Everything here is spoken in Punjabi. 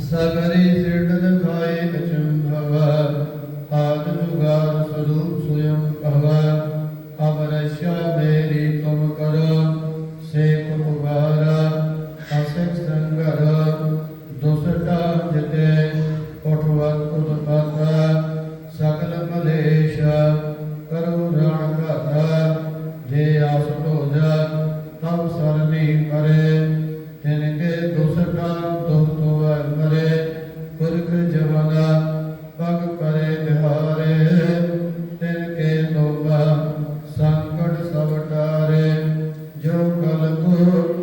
ਸਗਰੀ ਸਿਰਡ ਦਿਖਾਏ ਕਛ ਜਤੇ ਉਠਵਤ ਉਦਪਤ ਸਕਲ ਮਲੇਸ਼ ਕਰੋ ਰਾਣ ਘਾਤਾ ਜੇ ਆਸ ਢੋਜ ਤਉ ਸਰਨੀ ਕਰੇ ਤਿਨ ਕੇ ਦੁਸਟਾ ਦੁਖ ਤੋਵੈ ਮਰੇ, ਪੁਰਖ ਜਵਨਾ ਪਗ ਕਰੇ ਨਿਹਾਰੇ ਤਿਨ ਕੇ ਤੋਬਾ ਸੰਕਟ ਸਭ ਟਾਰੇ ਜੋ ਕਲ ਕੋ